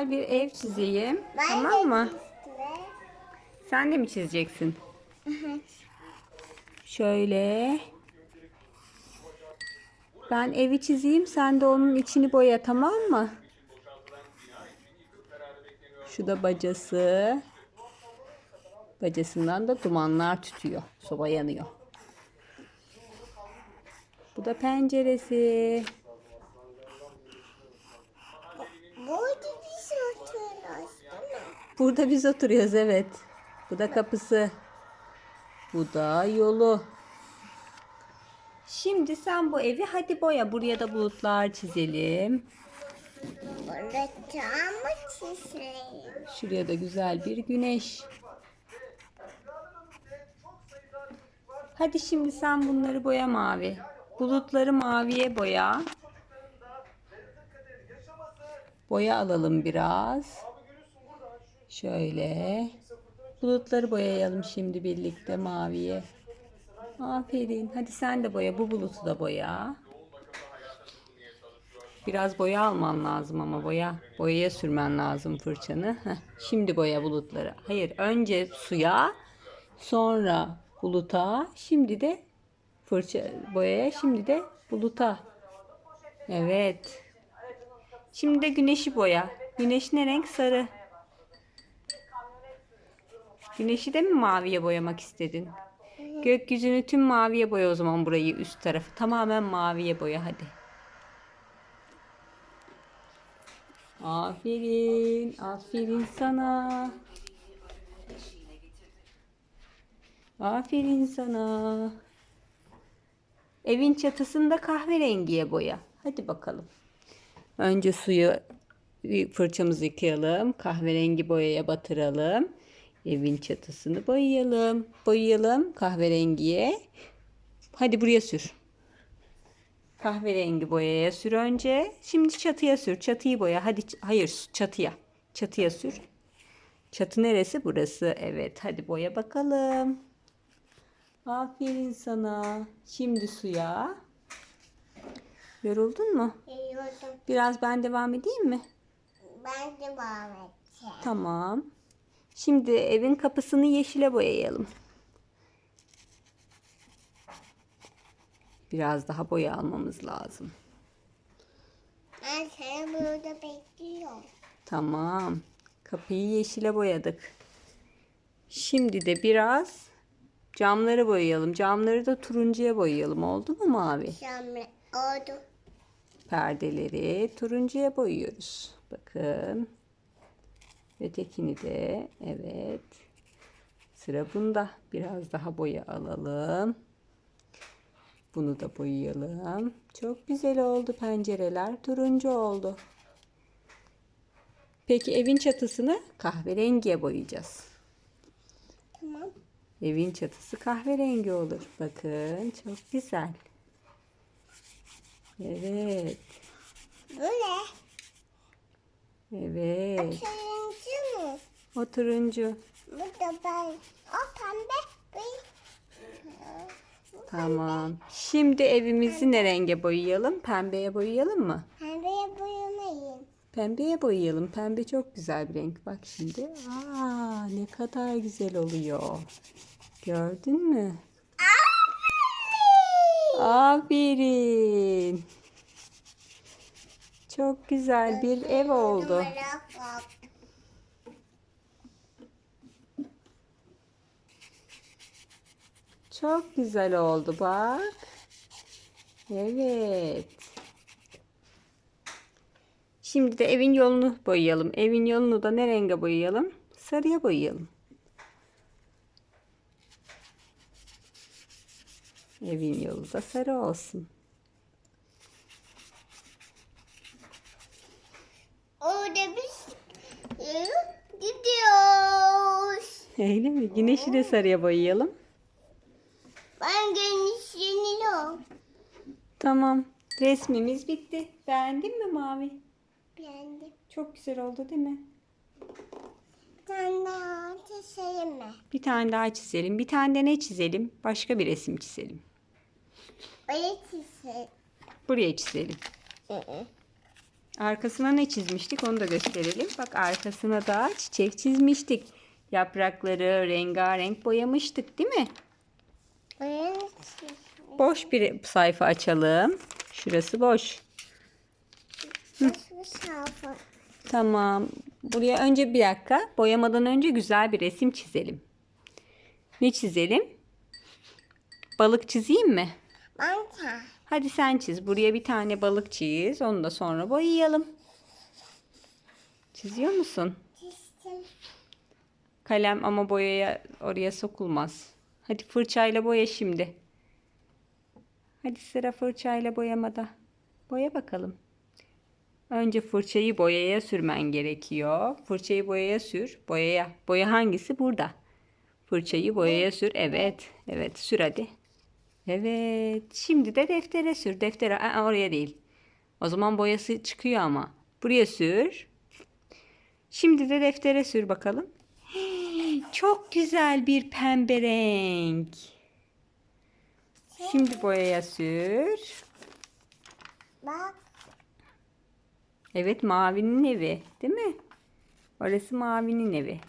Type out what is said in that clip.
Bir ev çizeyim. Ben tamam mı? çizdim. Sen de mi çizeceksin? Şöyle. Ben evi çizeyim. Sen de onun içini boya tamam mı? Şu da bacası. Bacasından da dumanlar tütüyor. Soba yanıyor. Bu da penceresi. Burada biz oturuyoruz değil mi? Burada biz oturuyoruz evet. Bu da kapısı. Bu da yolu. Şimdi sen bu evi hadi boya. Buraya da bulutlar çizelim. Tam mı çizeyim? Şuraya da güzel bir güneş. Hadi şimdi sen bunları boya mavi. Bulutları maviye boya. Boya alalım biraz. Şöyle. Bulutları boyayalım şimdi birlikte maviye. Aferin. Hadi sen de boya. Bu bulutu da boya. Biraz boya alman lazım ama boya. Boyaya sürmen lazım fırçanı. Heh, şimdi boya bulutları. Hayır önce suya sonra buluta şimdi de fırça boyaya şimdi de buluta. Evet. Şimdi de güneşi boya. Güneş ne renk? Sarı. Güneşi de mi maviye boyamak istedin? Gökyüzünü tüm maviye boya o zaman burayı üst tarafı. Tamamen maviye boya hadi. Aferin, aferin sana. Aferin sana. Evin çatısını da kahverengiye boya. Hadi bakalım. Önce suyu fırçamızı yıkayalım. Kahverengi boyaya batıralım. Evin çatısını boyayalım. Boyayalım kahverengiye. Hadi buraya sür. Kahverengi boyaya sür önce. Şimdi çatıya sür. Çatıyı boya. Hadi hayır çatıya. Çatıya sür. Çatı neresi? Burası. Evet. Hadi boya bakalım. Aferin sana. Şimdi suya. Yoruldun mu? Yiyordum. Biraz ben devam edeyim mi? Ben de devam edeceğim. Tamam. Şimdi evin kapısını yeşile boyayalım. Biraz daha boya almamız lazım. Ben seni burada bekliyorum. Tamam. Kapıyı yeşile boyadık. Şimdi de biraz camları boyayalım. Camları da turuncuya boyayalım. Oldu mu mavi? Şimdi oldu. Perdeleri turuncuya boyuyoruz. Bakın. Ötekini de evet. Sıra bunda. Biraz daha boya alalım. Bunu da boyayalım. Çok güzel oldu pencereler. Turuncu oldu. Peki evin çatısını kahverengiye boyayacağız. Tamam. Evin çatısı kahverengi olur. Bakın çok güzel. Evet. Bu ne? Evet. Turuncu mu? O turuncu. Bu da ben. O pembe. Bu. Tamam. Şimdi evimizi ne renge boyayalım? Pembeye boyayalım mı? Pembeye boyamayın. Pembeye boyayalım. Pembe çok güzel bir renk. Bak şimdi. Aa, ne kadar güzel oluyor. Gördün mü? Aferin. Çok güzel bir ev oldu. Çok güzel oldu bak. Evet. Şimdi de evin yolunu boyayalım. Evin yolunu da ne renge boyayalım? Sarıya boyayalım. Evin yolu da sarı olsun. Öyle mi? Güneşi de sarıya boyayalım. Ben genişleniyorum. Tamam. Resmimiz bitti. Beğendin mi Mavi? Beğendim. Çok güzel oldu değil mi? Bir tane daha çizeyim mi? Bir tane daha çizelim. Bir tane de ne çizelim? Başka bir resim çizelim. Öyle çizeyim. Buraya çizelim. Arkasına ne çizmiştik onu da gösterelim. Bak arkasına da çiçek çizmiştik. Yaprakları rengarenk boyamıştık değil mi? Ben Boş bir sayfa açalım. Şurası boş. Sayfa? Tamam. Buraya önce bir dakika. Boyamadan önce güzel bir resim çizelim. Ne çizelim? Balık çizeyim mi? Manta. Hadi sen çiz. Buraya bir tane balık çiz. Onu da sonra boyayalım. Çiziyor musun? Çizdim. Kalem ama boyaya oraya sokulmaz. Hadi fırçayla boya şimdi. Hadi sıra fırçayla boyamada. Boya bakalım. Önce fırçayı boyaya sürmen gerekiyor. Fırçayı boyaya sür. Boyaya. Boya hangisi? Burada. Fırçayı boyaya sür. Evet. Evet. Sür hadi. Evet. Şimdi de deftere sür. Deftere. Aa, oraya değil. O zaman boyası çıkıyor ama. Buraya sür. Şimdi de deftere sür bakalım. Çok güzel bir pembe renk. Şimdi boyaya sür. Bak. Evet mavinin evi değil mi? Orası mavinin evi.